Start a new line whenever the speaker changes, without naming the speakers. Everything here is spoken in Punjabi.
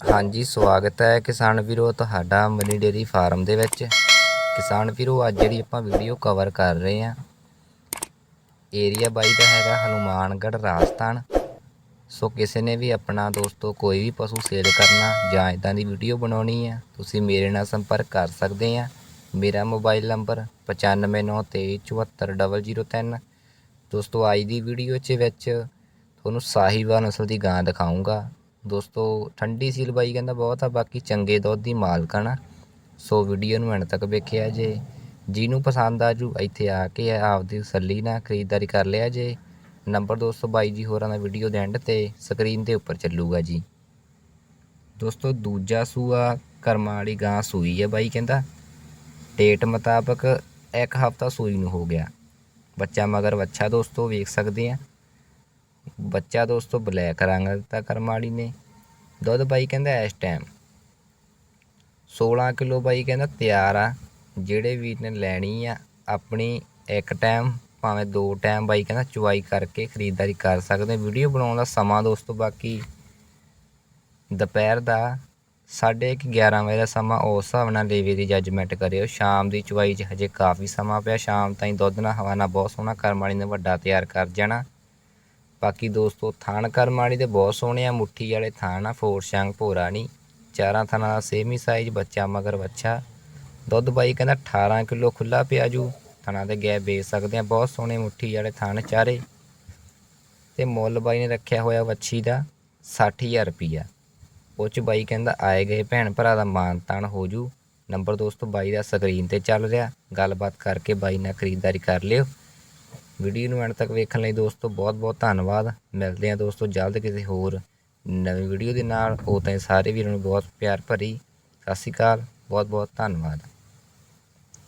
ਹਾਂਜੀ, ਸਵਾਗਤ ਹੈ ਕਿਸਾਨ ਵੀਰੋ ਤੁਹਾਡਾ ਮਨੀ ਡੇਰੀ ਫਾਰਮ ਦੇ ਵਿੱਚ। ਕਿਸਾਨ ਵੀਰੋ, ਅੱਜ ਜਿਹੜੀ ਆਪਾਂ ਵੀਡੀਓ ਕਵਰ ਕਰ ਰਹੇ ਹਾਂ ਏਰੀਆ ਬਾਈ ਦਾ ਹੈਗਾ ਹਨੂਮਾਨਗੜ੍ਹ ਰਾਜਸਥਾਨ। ਸੋ ਕਿਸੇ ਨੇ ਵੀ ਆਪਣਾ ਦੋਸਤੋ ਕੋਈ ਵੀ ਪਸ਼ੂ ਸੇਲ ਕਰਨਾ ਜਾਂ ਇਦਾਂ ਦੀ ਵੀਡੀਓ ਬਣਾਉਣੀ ਹੈ, ਤੁਸੀਂ ਮੇਰੇ ਨਾਲ ਸੰਪਰਕ ਕਰ ਸਕਦੇ ਆ ਮੇਰਾ ਮੋਬਾਈਲ ਨੰਬਰ 9593244003 ਦੋਸਤੋ ਅੱਜ ਦੀ ਵੀਡੀਓ 'ਚ ਵਿੱਚ ਤੁਹਾਨੂੰ ਸਾਹੀਵਾਲ ਨਸਲ ਦੀ ਗਾਂ ਦਿਖਾਉਂਗਾ ਦੋਸਤੋ, ਠੰਡੀ ਸੀਲ ਬਾਈ ਕਹਿੰਦਾ, ਬਹੁਤ ਆ, ਬਾਕੀ ਚੰਗੇ ਦੁੱਧ ਦੀ ਮਾਲਕਣ ਆ ਸੋ ਵੀਡੀਓ ਨੂੰ ਐਂਡ ਤੱਕ ਵੇਖਿਆ ਜੇ। ਜਿਹਨੂੰ ਪਸੰਦ ਆ ਜੂ, ਇੱਥੇ ਆ ਕੇ ਆਪਦੀ ਤਸੱਲੀ ਨਾਲ ਖਰੀਦਦਾਰੀ ਕਰ ਲਿਆ ਜੇ। ਨੰਬਰ ਦੋਸਤੋ, ਬਾਈ ਜੀ ਹੋਰਾਂ ਦਾ ਵੀਡੀਓ ਦੇ ਐਂਡ ਤੇ ਸਕਰੀਨ ਦੇ ਉੱਪਰ ਚੱਲੂਗਾ ਜੀ। ਦੋਸਤੋ, ਦੂਜਾ ਸੂਆ ਕਰਮਾਂ ਵਾਲੀ ਗਾਂ ਸੂਈ ਹੈ ਬਾਈ ਕਹਿੰਦਾ। ਡੇਟ ਮੁਤਾਬਕ ਇੱਕ ਹਫਤਾ ਸੂਈ ਨੂੰ ਹੋ ਗਿਆ। ਬੱਚਾ ਮਗਰ ਬੱਚਾ ਦੋਸਤੋ, ਵੇਖ ਸਕਦੇ ਆ। ਬੱਚਾ ਦੋਸਤੋ ਬਲੈਕ ਰੰਗ ਦਾ ਦਿੱਤਾ ਕਰਮਾੜੀ ਨੇ। ਦੁੱਧ ਬਾਈ ਕਹਿੰਦਾ ਇਸ ਟਾਈਮ 16 ਕਿਲੋ ਬਾਈ ਕਹਿੰਦਾ ਤਿਆਰ ਆ। ਜਿਹੜੇ ਵੀਰ ਨੇ ਲੈਣੀ ਆ, ਆਪਣੀ ਇੱਕ ਟਾਈਮ ਭਾਵੇਂ ਦੋ ਟਾਈਮ ਬਾਈ ਕਹਿੰਦਾ ਚੁਆਈ ਕਰਕੇ ਖਰੀਦਦਾਰੀ ਕਰ ਸਕਦੇ। ਵੀਡੀਓ ਬਣਾਉਣ ਦਾ ਸਮਾਂ ਦੋਸਤੋ ਬਾਕੀ ਦੁਪਹਿਰ ਦਾ 11:30 11 ਵਜੇ ਦਾ ਸਮਾਂ, ਉਸ ਹਿਸਾਬ ਨਾਲ ਲੇਵੇ ਦੀ ਜੱਜਮੈਂਟ ਕਰਿਓ। ਸ਼ਾਮ ਦੀ ਚੁਆਈ 'ਚ ਹਜੇ ਕਾਫੀ ਸਮਾਂ ਪਿਆ, ਸ਼ਾਮ ਤਾਈਂ ਦੁੱਧ ਨਾਲ ਹਵਾਨਾ ਬਹੁਤ ਸੋਹਣਾ ਕਰਮਾਲੀ ਨੇ ਵੱਡਾ ਤਿਆਰ ਕਰ ਜਾਣਾ। ਬਾਕੀ ਦੋਸਤੋ, ਥਾਣ ਕਰਮਾਲੀ ਦੇ ਬਹੁਤ ਸੋਹਣੇ ਆ, ਮੁੱਠੀ ਵਾਲੇ ਥਾਣ ਆ, ਫੋਰ ਸ਼ੰਗ ਭੋਰਾ ਨਹੀਂ ਚਾਰਾਂ ਥਾਣਾ ਦਾ ਸੇਮ ਹੀ ਸਾਈਜ਼ ਬੱਚਾ ਮਗਰ ਬੱਚਾ। ਦੁੱਧ ਬਾਈ ਕਹਿੰਦਾ 18 ਕਿਲੋ ਖੁੱਲਾ ਪਿਆ ਜੂ। ਥਣਾ ਦੇ ਗੈ ਵੇਚ ਸਕਦੇ ਆ, ਬਹੁਤ ਸੋਹਣੇ ਮੁੱਠੀ ਵਾਲੇ ਥਾਣ ਚਾਰੇ। ਤੇ ਮੁੱਲ ਬਾਈ ਨੇ ਰੱਖਿਆ ਹੋਇਆ ਵੱਛੀ ਦਾ 60000 ਰੁਪਈਆ। ਉਹ ਚ ਬਾਈ ਕਹਿੰਦਾ ਆਏ ਗਏ ਭੈਣ ਭਰਾ ਦਾ ਮਾਨ ਤਾਨ ਹੋ ਜੂ। ਨੰਬਰ ਦੋਸਤੋ ਬਾਈ ਦਾ ਸਕਰੀਨ ਤੇ ਚੱਲ ਰਿਹਾ। ਗੱਲਬਾਤ ਕਰਕੇ ਬਾਈ ਨਾਲ ਖਰੀਦਦਾਰੀ ਕਰ ਲਿਓ। ਵੀਡੀਓ ਨੂੰ ਐਂਡ ਤੱਕ ਵੇਖਣ ਲਈ ਦੋਸਤੋ ਬਹੁਤ ਬਹੁਤ ਧੰਨਵਾਦ। ਮਿਲਦੇ ਹਾਂ ਦੋਸਤੋ ਜਲਦ ਕਿਸੇ ਹੋਰ ਨਵੀਂ ਵੀਡੀਓ ਦੇ ਨਾਲ। ਉਹ ਤਾਂ ਸਾਰੇ ਵੀਰਾਂ ਨੂੰ ਬਹੁਤ ਪਿਆਰ ਭਰੀ। ਸਤਿ ਸ਼੍ਰੀ ਅਕਾਲ। ਬਹੁਤ ਬਹੁਤ ਧੰਨਵਾਦ।